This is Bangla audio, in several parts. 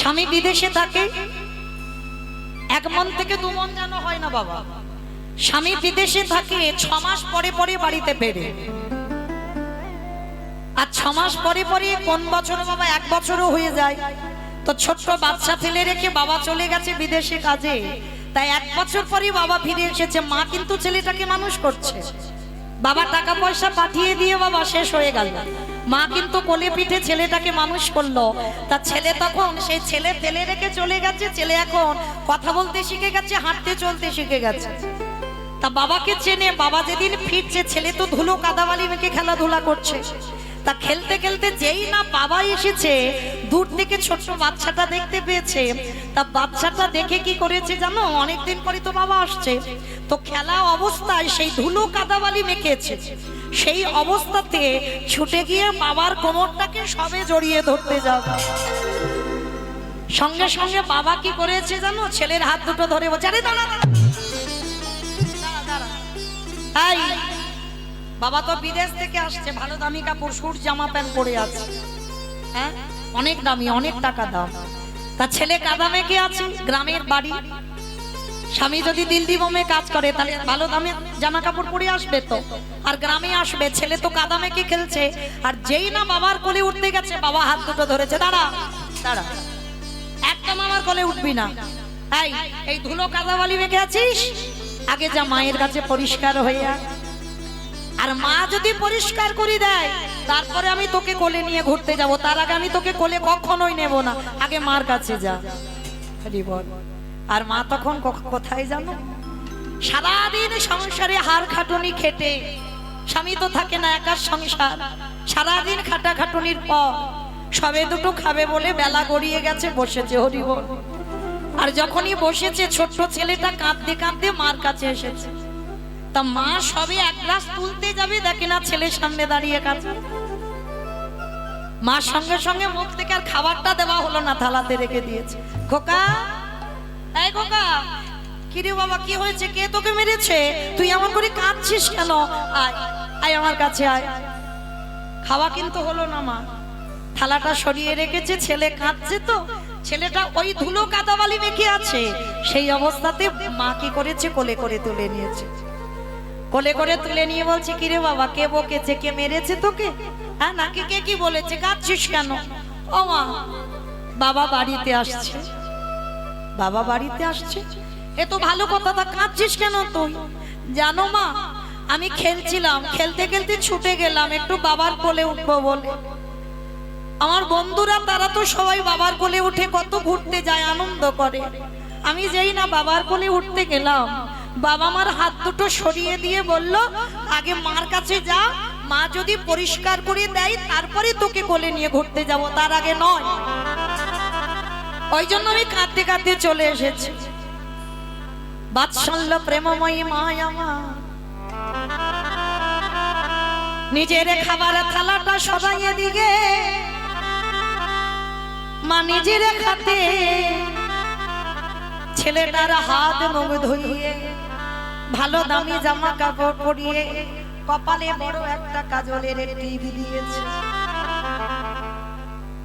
স্বামী বিদেশে থাকে? এক মন থেকে দু মন যেন হয় না বাবা। স্বামী বিদেশে থাকে, ছ মাস পরে পরে বাড়িতে ফেরে। আর ছ মাস পরে পরে কোন বছর বাবা? এক বছরও হয়ে যায়। তো ছোট্ট বাচ্চা ফেলে রেখে বাবা চলে গেছে বিদেশে কাজে। তাই এক বছর পরে বাবা ফিরে এসেছে। মা কিন্তু ছেলেটাকে মানুষ করছে। বাবা টাকা পয়সা পাঠিয়ে দিয়ে বাবা শেষ হয়ে গেল। মা কিন্তু কোলে পিঠে ছেলেটাকে মানুষ করল। তা ছেলে তখন সেই ছেলে ফেলে রেখে চলে গেছে। ছেলে এখন কথা বলতে শিখে গেছে, হাঁটতে চলতে শিখে গেছে। তা বাবাকে চেনে, বাবা যেদিন ফিরছে, ছেলে তো ধুলো কাদাবালি মেখে খেলাধুলা করছে। তা খেলতে খেলতে যেই না বাবা এসেছে, দূর থেকে ছোট্ট বাচ্চাটা দেখতে পেয়েছে। তা বাচ্চাটা দেখে কি করেছে জানো? অনেকদিন পরে তো বাবা আসছে। তো খেলা অবস্থায় সেই ধুলো কাদাবালি মেখেছে। সেই অবস্থাতে ছুটে গিয়ে বাবার কোমরটাকে সবে জড়িয়ে ধরতে যাবে সঙ্গে সঙ্গে বাবা কি করেছে জানো? ছেলের হাত দুটো ধরে বলছে, আরে দাঁড়া দাঁড়া। বাবা তো বিদেশ থেকে আসছে, ভালো দামি কাপড়, সুট, জামা প্যান্ট পরে আছে। হ্যাঁ অনেক দামি, অনেক টাকা দাম। তা ছেলে কাদামে কে আছে, গ্রামের বাড়ি? স্বামী যদি দিল্লি বোমে কাজ করে, তাহলে ভালো দামে জামা কাপড় পরে আসবে তো। আর গ্রামে আসবে, ছেলে তো কাদামে কি খেলছে? আর যেই না বাবার কোলে উঠতে গেছে, বাবা হাত দুটো ধরেছে। দাঁড়া দাঁড়া। একদম আমার কোলে উঠবি না। এই এই ধুলো কাদাবালি মেখে আছিস? আগে যা মায়ের কাছে পরিষ্কার আয়। আর মা যদি পরিষ্কার করে দেয়, তারপরে আমি তোকে কোলে নিয়ে ঘুরতে যাব। তার আগে আমি তোকে কোলে কখনোই নেব না। আগে মার কাছে যা। হরি বল। আর মা তখন কোথায় জানো? সারাদিন সংসারে হার খাটুনি খেটে, স্বামী তো থাকে না একার সংসার। সারাদিন খাটা খাটুনির পর সবে দুটো খাবে বলে বেলা গড়িয়ে গেছে, বসেছে হরি বল আর যখনই বসেছে, ছোট্ট ছেলেটা কাঁদতে কাঁদতে মার কাছে এসেছে। তা মা সবে এক গ্লাস তুলতে যাবে, দেখে না ছেলের সামনে দাঁড়িয়ে কাছে মার সঙ্গে সঙ্গে মুখ থেকে আর খাবারটা দেওয়া হলো না, থালাতে রেখে দিয়েছে। খোকা খাওয়া কিন্তু হলো না, মা। থালাটা সরিয়ে রেখেছে আছে। সেই অবস্থাতে মা কি করেছে? কোলে করে তুলে নিয়েছে। কোলে করে তুলে নিয়ে বলছে কিরে বাবা, কে বকেছে? কে মেরেছে তোকে? হ্যাঁ নাকি কে কি বলেছে? কাঁদছিস কেন? ও মা, বাবা বাড়িতে আসছে। বাবা বাড়িতে আসছে। এ তো ভালো কথা, তা কাঁদছিস কেন তুই? জানো মা, আমি খেলছিলাম, খেলতে খেলতে ছুটে গেলাম, একটু বাবার কোলে উঠবো বলে। আমার বন্ধুরা, তারা তো সবাই বাবার কোলে উঠে কত ঘুরতে যায়, আনন্দ করে। আমি যেই না বাবার কোলে উঠতে গেলাম, বাবা মার হাত দুটো সরিয়ে দিয়ে বলল, আগে মার কাছে যা, মা যদি পরিষ্কার করে দেয়, তারপরে তোকে কোলে নিয়ে ঘুরতে যাব, তার আগে নয়। ওই জন্য আমি কাঁদতে কাঁদতে চলে এসেছি। বাৎসল্য প্রেমময়ী মায় আমার নিজের খাবার থালাটা সবাই এদিকে। মা নিজের খাতে ছেলেটার হাত মুখ ধুইয়ে, ভালো দামি জামা কাপড় পরিয়ে, কপালে বড় একটা কাজলের টিভি দিয়েছে।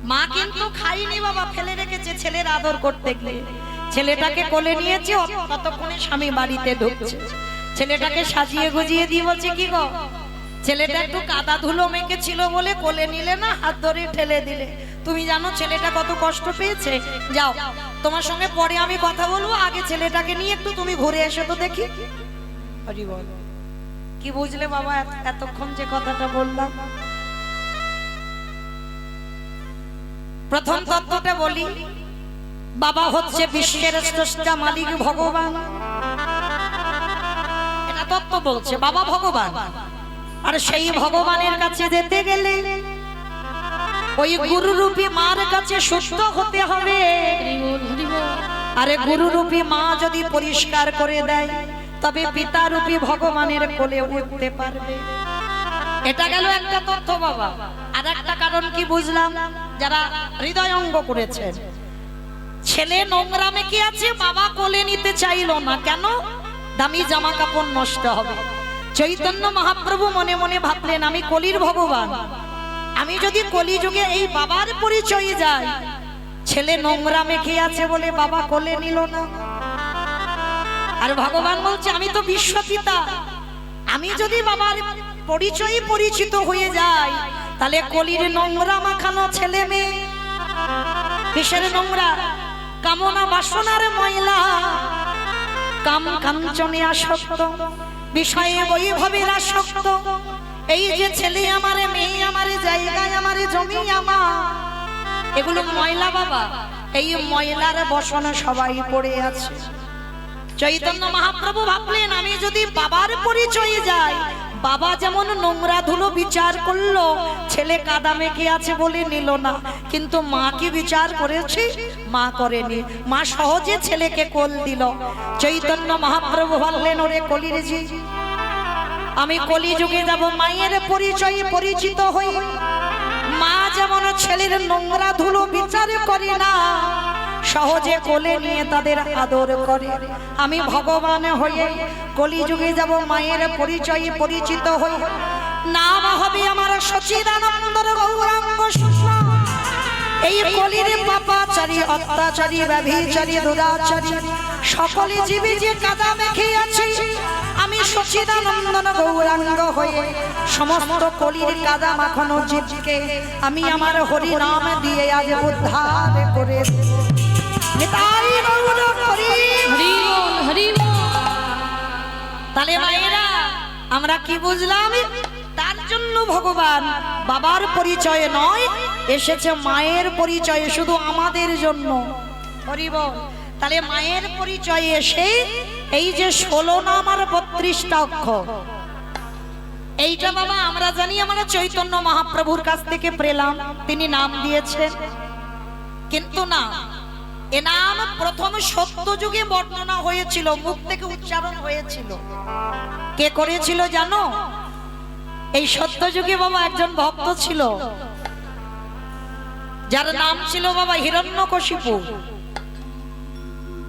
মা কিন্তু খাইনি বাবা, ফেলে রেখেছে ছেলের আদর করতে গিয়ে। ছেলেটাকে কোলে নিয়েছে, ততক্ষণে স্বামী বাড়িতে ঢুকছে। ছেলেটাকে সাজিয়ে গুজিয়ে দিয়ে বলছে, কি গো? ছেলেটা একটু কাদা ধুলো মেখে ছিল বলে কোলে নিলে না, হাত ধরে ঠেলে দিলে। তুমি জানো ছেলেটা কত কষ্ট পেয়েছে? যাও, তোমার সঙ্গে পরে আমি কথা বলব, আগে ছেলেটাকে নিয়ে একটু তুমি ঘুরে এসো তো দেখি। কি বুঝলে বাবা, এত- এতক্ষণ যে কথাটা বললাম। প্রথম তত্ত্বটা বলি, বাবা হচ্ছে বিশ্বের স্রষ্টা মালিক ভগবান। এটা তত্ত্ব বলছে, বাবা ভগবান। আর সেই ভগবানের কাছে যেতে গেলে ওই গুরুরূপী মার কাছে সুস্থ হতে হবে। আরে গুরুরূপী মা যদি পরিষ্কার করে দেয়, তবে পিতারূপী ভগবানের কোলে উঠতে পারবে। এটা গেল একটা তথ্য বাবা। আর একটা কারণ কি বুঝলাম? যারা হৃদয় অঙ্গ করেছেন ছেলে নোংরামে কি আছে? বাবা কোলে নিতে চাইলো না। কেন? দামি জামা কাপড় নষ্ট হবে। চৈতন্য মহাপ্রভু মনে মনে ভাবলেন, আমি কলির ভগবান। আমি যদি কলিযুগে এই বাবার পরিচয়ে যাই, ছেলে নোংরা মেখে আছে বলে বাবা কোলে নিল না? আর ভগবান বলছে, আমি তো বিশ্বপিতা। আমি যদি বাবার পরিচয় পরিচিত হয়ে যাই তাহলে কলির নোংরা মাখানো ছেলে মেয়ে। কিসের নোংরা? কামনা বাসনার ময়লা। কাম কাঞ্চনে আসক্ত বিষয়ে বৈভবের আসক্ত। এই যে ছেলে আমারে, মেয়ে আমারে, জায়গায় আমারে, জমি আমার। এগুলো ময়লা বাবা। এই ময়লার বসনে সবাই পড়ে আছে। চৈতন্য মহাপ্রভু ভাবলেন, আমি যদি বাবার পরিচয়ে যাই বাবা যেমন নোংরা ধুলো বিচার করল, ছেলে কাদা মেখে আছে বলে নিল না। কিন্তু মা কি বিচার করেছে? মা করেনি। মা সহজে ছেলেকে কোল দিল। চৈতন্য মহাপ্রভু ভাবলেন ওরে কলির জি আমি কলি যুগে যাব, মায়ের পরিচয়ে পরিচিত হই। মা যেমন ছেলের নোংরা ধুলো বিচার করে না সহজে কোলে নিয়ে তাদের আদর করে। আমি ভগবান হয়ে কলিযুগে যাব, মায়ের পরিচয়ে পরিচিত হই। নাম হবে আমার সচিদানন্দর গৌরাঙ্গ এই কলির পাপাচারী, অত্যাচারী, ব্যভিচারী, দুরাচারী, সকলে জীবে যে কাদা মেখে আছে, আমি সচিদানন্দন গৌরাঙ্গ হয়ে সমস্ত কলির কাদা মাখানো জীবকে আমি আমার হরি নাম দিয়ে আজ উদ্ধার করে তাহলে মায়েরা আমরা কি বুঝলাম? তার জন্য ভগবান বাবার পরিচয়ে নয় এসেছে মায়ের পরিচয়ে শুধু আমাদের জন্য। হরিব তাহলে মায়ের পরিচয়ে এসে এই যে ষোলো নাম আর বত্রিশটা অক্ষর। এইটা বাবা আমরা জানি আমরা চৈতন্য মহাপ্রভুর কাছ থেকে পেলাম। তিনি নাম দিয়েছেন। কিন্তু না এ নাম প্রথম সত্য যুগে বর্ণনা হয়েছিল, মুখ থেকে উচ্চারণ হয়েছিল। কে করেছিল জানো? এই সত্য যুগে বাবা একজন ভক্ত ছিল। যার নাম ছিল বাবা হিরণ্যকশিপু।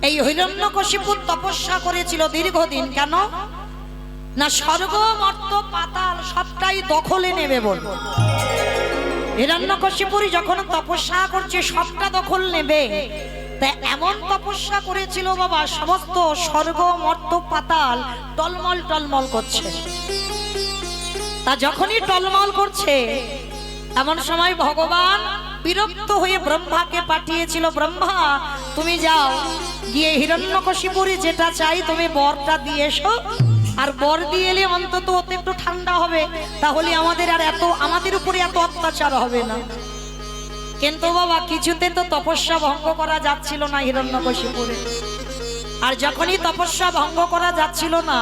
এই হিরণ্যকশিপুর তপস্যা করেছিল দীর্ঘদিন, কেন? না স্বর্গ, মর্ত, পাতাল সবটাই দখলে নেবে বল। হিরণ্যকশিপুরি যখন তপস্যা করছে, সবটা দখল নেবে। তা এমন তপস্যা করেছিল বাবা, সমস্ত স্বর্গ, মর্ত, পাতাল টলমল টলমল করছে। তা যখনই টলমল করছে, এমন সময় ভগবান বিরক্ত হয়ে ব্রহ্মাকে পাঠিয়েছিল, ব্রহ্মা, তুমি যাও, গিয়ে হিরণ্যকশিপুরি যেটা চাই তুমি বরটা দিয়ে এসো। আর বর দিয়ে এলে অন্তত ওতে একটু ঠান্ডা হবে, তাহলে আমাদের আর এত, আমাদের উপরে এত অত্যাচার হবে না। কিন্তু বাবা, কিছুতে তো তপস্যা ভঙ্গ করা যাচ্ছিল না হিরণ্যকশিপুরে। আর যখনই তপস্যা ভঙ্গ করা যাচ্ছিল না,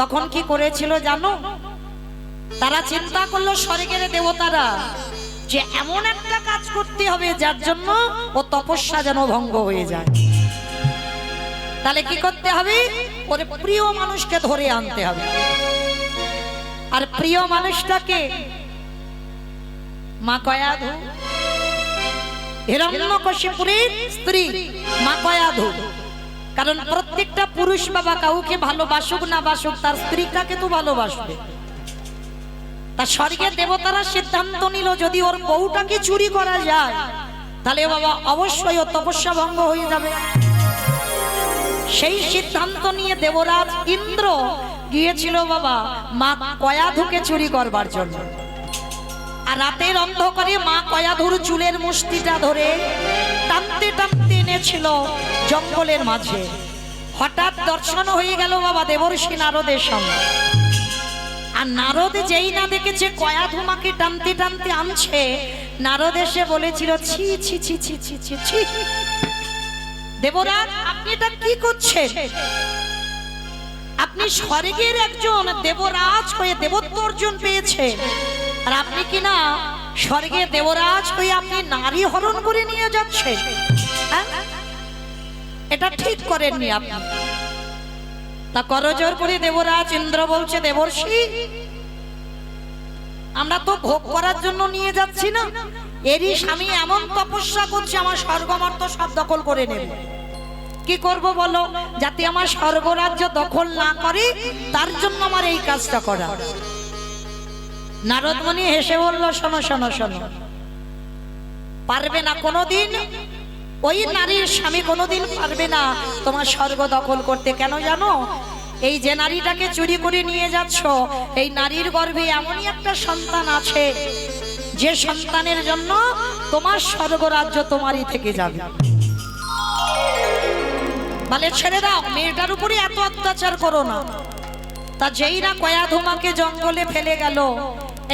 তখন কি করেছিল জানো? তারা চিন্তা করল স্বর্গের দেবতারা যে এমন একটা কাজ করতে হবে যার জন্য ও তপস্যা যেন ভঙ্গ হয়ে যায়। তাহলে কি করতে হবে? ওরে প্রিয় মানুষকে ধরে আনতে হবে। আর প্রিয় মানুষটাকে মা কয়াধু হিরণ্যকশিপুরের প্রত্যেকটা পুরুষ বাবা কাউকে তো দেবতারা সিদ্ধান্ত নিল, যদি ওর বউটাকে চুরি করা যায়, তাহলে বাবা অবশ্যই ও তপস্যা ভঙ্গ হয়ে যাবে। সেই সিদ্ধান্ত নিয়ে দেবরাজ ইন্দ্র গিয়েছিল বাবা মা কয়াধুকে চুরি করবার জন্য। আর রাতের অন্ধকারে মা কয়াধুর চুলের মুষ্টিটা ধরে টানতে টানতে এনেছিল জঙ্গলের মাঝে। হঠাৎ দর্শন হয়ে গেল বাবা দেবর্ষী নারদের সঙ্গে। আর নারদ যেই না দেখেছে কয়া ধুমাকে টানতে টানতে আনছে, নারদ এসে বলেছিল, ছি ছি ছি ছি ছি ছি ছি। দেবরাজ, আপনি এটা কি করছেন? আপনি স্বর্গের একজন দেবরাজ হয়ে দেবত্ব অর্জন পেয়েছেন। আর আপনি কি না স্বর্গে দেবরাজ হয়ে আপনি নারী হরণ করে নিয়ে যাচ্ছেন? হ্যাঁ? এটা ঠিক করেননি আপনি। তা করজোর করে, দেবরাজ, ইন্দ্র বলছে, দেবর্ষি, আমরা তো ভোগ করার জন্য নিয়ে যাচ্ছি না। এরই স্বামী এমন তপস্যা করছে, আমার স্বর্গমর্ত সব দখল করে নেবে। কি করব বলো? যাতে আমার স্বর্গরাজ্য দখল না করে, তার জন্য আমার এই কাজটা করা। নারদমণি হেসে বলল, শোনো শোনো শোনো। পারবে না কোনোদিন? ওই নারীর স্বামী কোনোদিন পারবে না। তোমার স্বর্গ দখল করতে কেন জানো? এই যে নারীটাকে চুরি করে নিয়ে যাচ্ছ, এই নারীর গর্ভে এমনই একটা সন্তান আছে। যে সন্তানের জন্য তোমার স্বর্গরাজ্য তোমারই থেকে যাবে। বলে, ছেড়ে দাও, মেয়েটার উপরে এত অত্যাচার করো না। তা যেই না কয়া ধুমাকে জঙ্গলে ফেলে গেল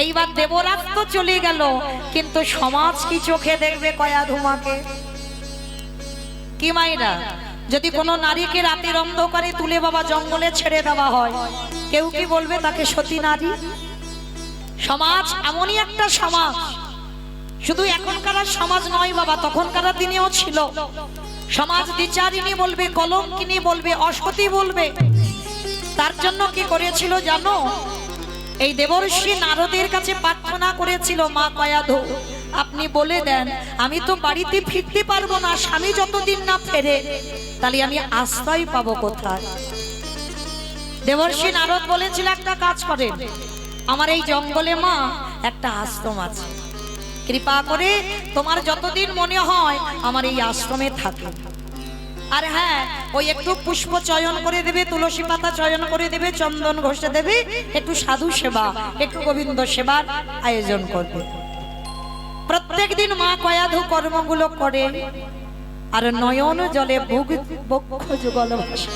এইবার দেবরাজ তো চলে গেল, কিন্তু সমাজ কি চোখে দেখবে কয়া ধুমাকে? কি মাইরা, যদি কোনো নারীকে রাতের অন্ধকারে তুলে বাবা জঙ্গলে ছেড়ে দেওয়া হয়, কেউ কি বলবে তাকে সতী নারী? সমাজ এমনই একটা সমাজ, শুধু এখনকার সমাজ নয় বাবা, তখনকার দিনেও ছিল। সমাজ বিচারিনী বলবে, কলঙ্কিনী বলবে, অসতী বলবে। তার জন্য কি করেছিল জানো? এই দেবর্ষি নারদের কাছে প্রার্থনা করেছিল, মা কয়াধু, আপনি বলে দেন, আমি তো বাড়িতে ফিরতে পারব না, স্বামী যতদিন না ফেরে, তাহলে আমি আশ্রয় পাবো কোথায়? দেবর্ষি নারদ বলেছিল, একটা কাজ করেন, আমার এই জঙ্গলে, মা, একটা আশ্রম আছে। কৃপা করে তোমার যতদিন মনে হয়, আমার এই আশ্রমে থাকে আর হ্যাঁ ওই একটু পুষ্প চয়ন করে দেবে, তুলসী পাতা চয়ন করে দেবে, চন্দন ঘষে দেবে, একটু সাধু সেবা, একটু গোবিন্দ সেবার আয়োজন করবে। প্রত্যেক দিন মা কয়াধু কর্মগুলো করে, আর নয়ন জলে বুক বক্ষ যুগল ভাষা